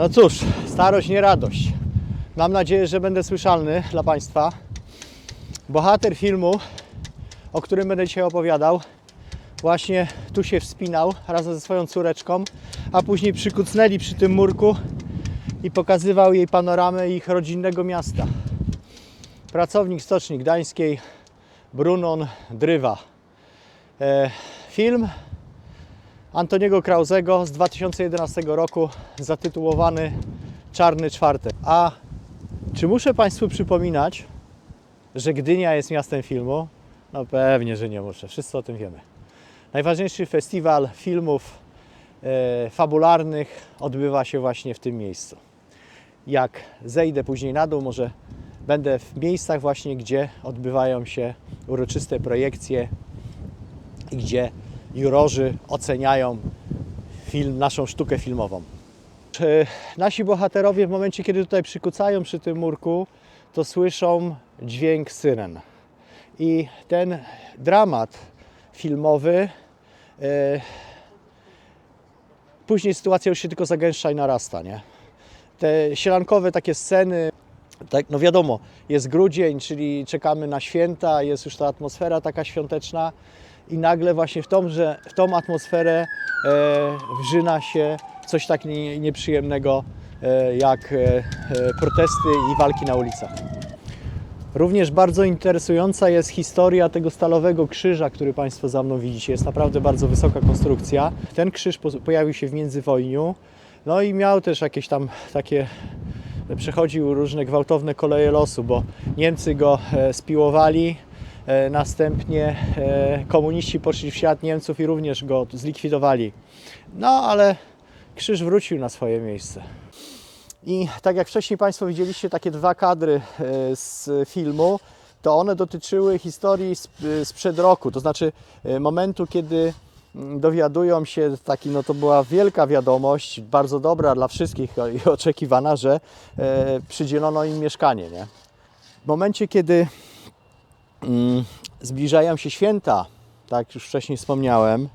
No cóż, starość nie radość. Mam nadzieję, że będę słyszalny dla Państwa. Bohater filmu, o którym będę dzisiaj opowiadał, właśnie tu się wspinał razem ze swoją córeczką, a później przykucnęli przy tym murku i pokazywał jej panoramę ich rodzinnego miasta. Pracownik Stoczni Gdańskiej Brunon Drywa. E, film Antoniego Krauzego z 2011 roku zatytułowany Czarny Czwartek. A czy muszę Państwu przypominać, że Gdynia jest miastem filmu? No pewnie, że nie muszę. Wszyscy o tym wiemy. Najważniejszy festiwal filmów e, fabularnych odbywa się właśnie w tym miejscu. Jak zejdę później na dół, może będę w miejscach właśnie, gdzie odbywają się uroczyste projekcje i gdzie jurorzy oceniają film, naszą sztukę filmową. Nasi bohaterowie w momencie, kiedy tutaj przykucają przy tym murku, to słyszą dźwięk syren. I ten dramat filmowy, e, później sytuacja już się tylko zagęszcza i narasta, nie? Te sielankowe takie sceny, tak, no wiadomo, jest grudzień, czyli czekamy na święta, jest już ta atmosfera taka świąteczna i nagle właśnie w tą, że, w tą atmosferę e, wrzyna się coś tak nie, nieprzyjemnego e, jak e, e, protesty i walki na ulicach. Również bardzo interesująca jest historia tego stalowego krzyża, który Państwo za mną widzicie. Jest naprawdę bardzo wysoka konstrukcja. Ten krzyż po- pojawił się w międzywojniu, no i miał też jakieś tam takie przechodził różne gwałtowne koleje losu, bo Niemcy go e, spiłowali, następnie e, komuniści poszli w ślad Niemców i również go zlikwidowali. No ale krzyż wrócił na swoje miejsce. I tak jak wcześniej Państwo widzieliście takie dwa kadry e, z filmu, to one dotyczyły historii sp- sprzed roku, to znaczy e, momentu, kiedy mm, dowiadują się, taki, no to była wielka wiadomość, bardzo dobra dla wszystkich i oczekiwana, że e, przydzielono im mieszkanie. Nie? W momencie, kiedy zbliżają się święta, tak już wcześniej wspomniałem,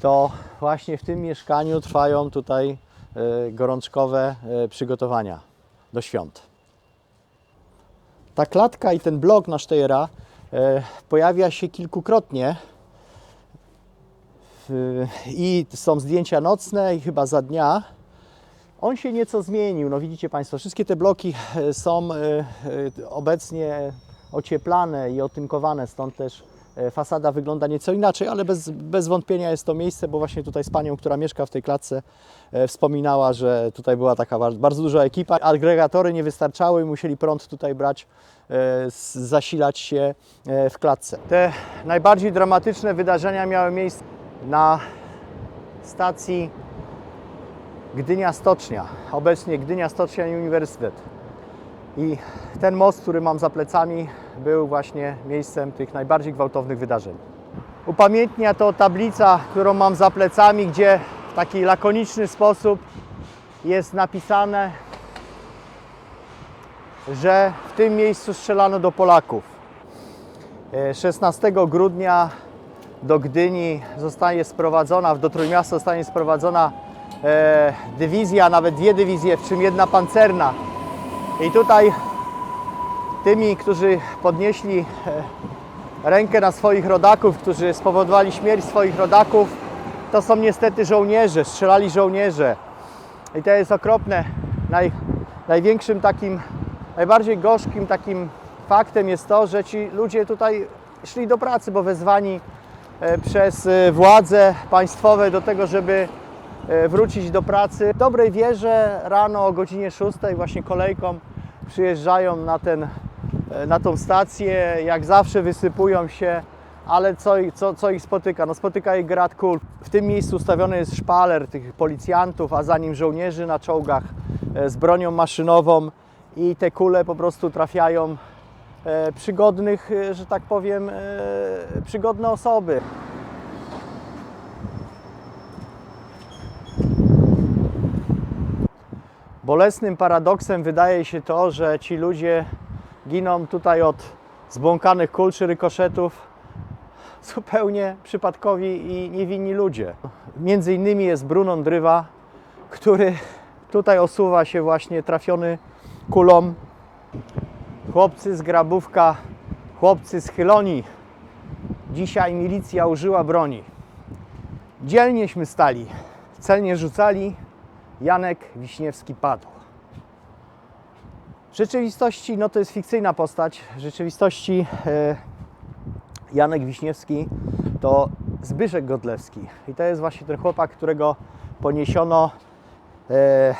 to właśnie w tym mieszkaniu trwają tutaj e, gorączkowe e, przygotowania do świąt. Ta klatka i ten blok na Steyra e, pojawia się kilkukrotnie i są zdjęcia nocne i chyba za dnia. On się nieco zmienił, no widzicie Państwo, wszystkie te bloki są obecnie ocieplane i otynkowane, stąd też e, fasada wygląda nieco inaczej, ale bez, bez wątpienia jest to miejsce, bo właśnie tutaj z panią, która mieszka w tej klatce, e, wspominała, że tutaj była taka bar- bardzo duża ekipa, agregatory nie wystarczały i musieli prąd tutaj brać, e, zasilać się w klatce. Te najbardziej dramatyczne wydarzenia miały miejsce na stacji Gdynia Stocznia, obecnie Gdynia Stocznia i Uniwersytet. I ten most, który mam za plecami, był właśnie miejscem tych najbardziej gwałtownych wydarzeń. Upamiętnia to tablica, którą mam za plecami, gdzie w taki lakoniczny sposób jest napisane, że w tym miejscu strzelano do Polaków. E, 16 grudnia do Gdyni zostanie sprowadzona, do Trójmiasta zostanie sprowadzona e, dywizja, nawet dwie dywizje, w czym jedna pancerna. I tutaj tymi, którzy podnieśli e, rękę na swoich rodaków, którzy spowodowali śmierć swoich rodaków, to są niestety żołnierze, strzelali żołnierze. I to jest okropne. Naj, największym takim, najbardziej gorzkim takim faktem jest to, że ci ludzie tutaj szli do pracy, bo wezwani e, przez e, władze państwowe do tego, żeby wrócić do pracy. W dobrej wierze rano o godzinie 6 właśnie kolejką przyjeżdżają na, ten, e, na tą stację, jak zawsze wysypują się, ale co, co, co ich spotyka? No spotyka ich grad kul. W tym miejscu ustawiony jest szpaler tych policjantów, a za nim żołnierzy na czołgach e, z bronią maszynową i te kule po prostu trafiają e, przygodnych, że tak powiem, przygodne osoby. Bolesnym paradoksem wydaje się to, że ci ludzie giną tutaj od zbłąkanych kul czy rykoszetów zupełnie przypadkowi i niewinni ludzie. Między innymi jest Brunon Drywa, który Tutaj osuwa się właśnie trafiony kulą chłopcy z Grabówka, chłopcy z Chyloni. Dzisiaj milicja użyła broni. Dzielnieśmy stali, celnie rzucali, Janek Wiśniewski padł. W rzeczywistości, no to jest fikcyjna postać, w rzeczywistości e, Janek Wiśniewski to Zbyszek Godlewski. I to jest właśnie ten chłopak, którego poniesiono e,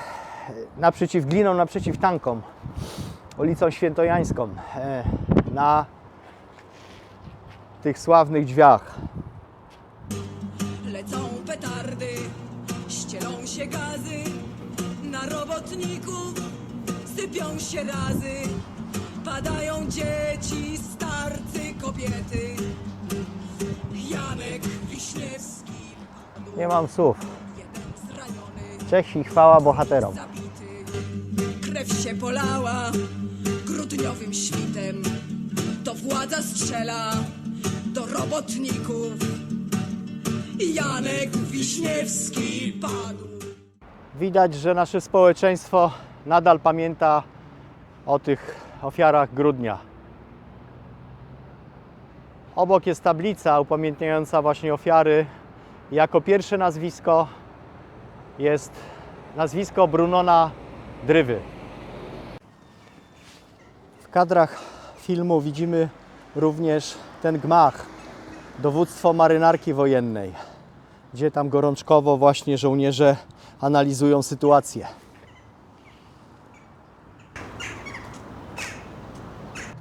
naprzeciw gliną, naprzeciw tankom, ulicą Świętojańską, e, na tych sławnych drzwiach. Ścielą się gazy, na robotników sypią się razy. Padają dzieci, starcy, kobiety. Janek Wiśniewski, Nie mam słów. jeden zraniony, Cześć i chwała bohaterom. zabity. Krew się polała grudniowym świtem. To władza strzela do robotników. Janek Wiśniewski padł. Widać, że nasze społeczeństwo nadal pamięta o tych ofiarach grudnia. Obok jest tablica upamiętniająca właśnie ofiary. Jako pierwsze nazwisko jest nazwisko Brunona Drywy. W kadrach filmu widzimy również ten gmach, dowództwo marynarki wojennej gdzie tam gorączkowo właśnie żołnierze analizują sytuację.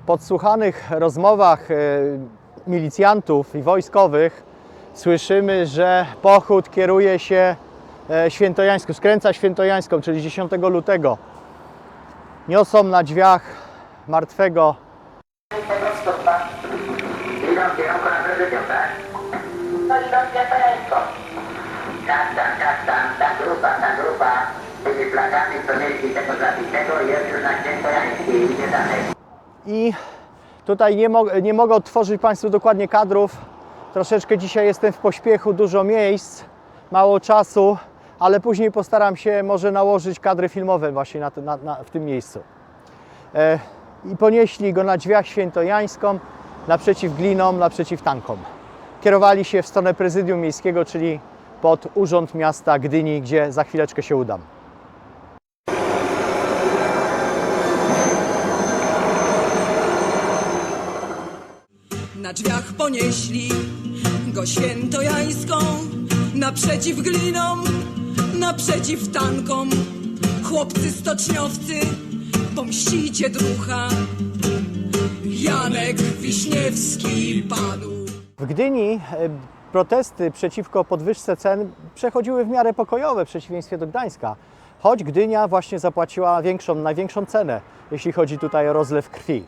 W podsłuchanych rozmowach e, milicjantów i wojskowych słyszymy, że pochód kieruje się e, świętojańską, skręca świętojańską, czyli 10 lutego. Niosą na drzwiach martwego tak? Tak, tak, tak, tak, ta grupa, ta grupa tymi mieli tego zabitego, jest już na idzie dalej. I tutaj nie, mo- nie mogę odtworzyć Państwu dokładnie kadrów. Troszeczkę dzisiaj jestem w pośpiechu, dużo miejsc, mało czasu, ale później postaram się może nałożyć kadry filmowe właśnie na, na, na, w tym miejscu. E, I ponieśli go na drzwiach świętojańską, naprzeciw glinom, naprzeciw tankom. Kierowali się w stronę prezydium miejskiego, czyli pod urząd miasta Gdyni, gdzie za chwileczkę się udam. Na drzwiach ponieśli go świętojańską, naprzeciw glinom, naprzeciw tankom. Chłopcy stoczniowcy, pomścicie drucha. Janek Wiśniewski padł. W Gdyni e, protesty przeciwko podwyżce cen przechodziły w miarę pokojowe w przeciwieństwie do Gdańska. Choć Gdynia właśnie zapłaciła większą, największą cenę, jeśli chodzi tutaj o rozlew krwi.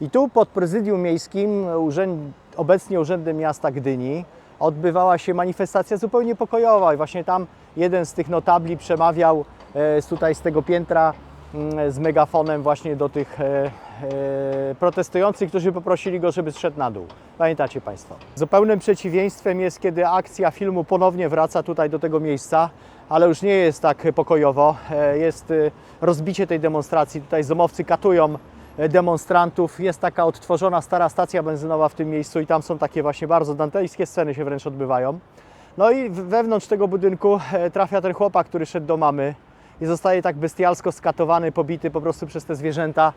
I tu pod prezydium miejskim, urzęd, obecnie Urzędem Miasta Gdyni, odbywała się manifestacja zupełnie pokojowa i właśnie tam jeden z tych notabli przemawiał e, tutaj z tego piętra z megafonem właśnie do tych e, e, protestujących, którzy poprosili go, żeby zszedł na dół. Pamiętacie Państwo. Zupełnym przeciwieństwem jest, kiedy akcja filmu ponownie wraca tutaj do tego miejsca, ale już nie jest tak pokojowo. E, Jest rozbicie tej demonstracji. Tutaj zomowcy katują demonstrantów. Jest taka odtworzona stara stacja benzynowa w tym miejscu i tam są takie właśnie bardzo dantejskie sceny się wręcz odbywają. No i wewnątrz tego budynku trafia ten chłopak, który szedł do mamy i zostaje tak bestialsko skatowany, pobity po prostu przez te zwierzęta.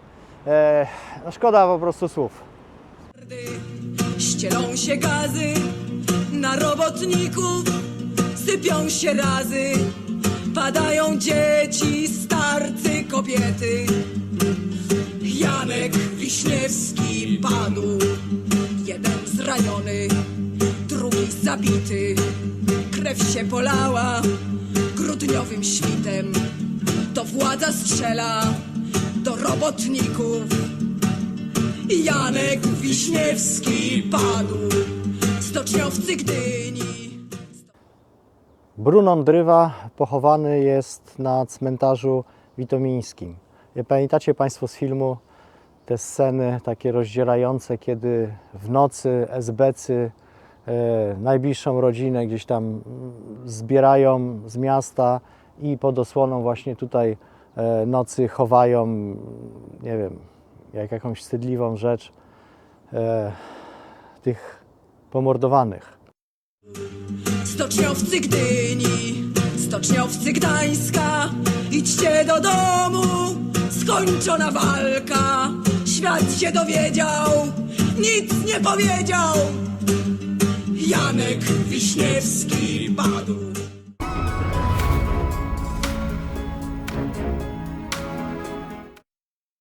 E, No szkoda po prostu słów. Ścielą się gazy, na robotników sypią się razy. Padają dzieci, starcy, kobiety. Janek Wiśniewski padł, jeden zraniony, drugi zabity. Krew się polała grudniowym świtem. Władza strzela do robotników. Janek Wiśniewski padł, stoczniowcy Gdyni. Brunon Drywa pochowany jest na cmentarzu witomińskim. Pamiętacie Państwo z filmu te sceny takie rozdzierające, kiedy w nocy SBcy e, najbliższą rodzinę gdzieś tam mm, zbierają z miasta i pod osłoną właśnie tutaj e, nocy chowają, nie wiem, jak jakąś wstydliwą rzecz e, tych pomordowanych. Stoczniowcy Gdyni, stoczniowcy Gdańska, idźcie do domu, skończona walka. Świat się dowiedział, nic nie powiedział. Janek Wiśniewski padł.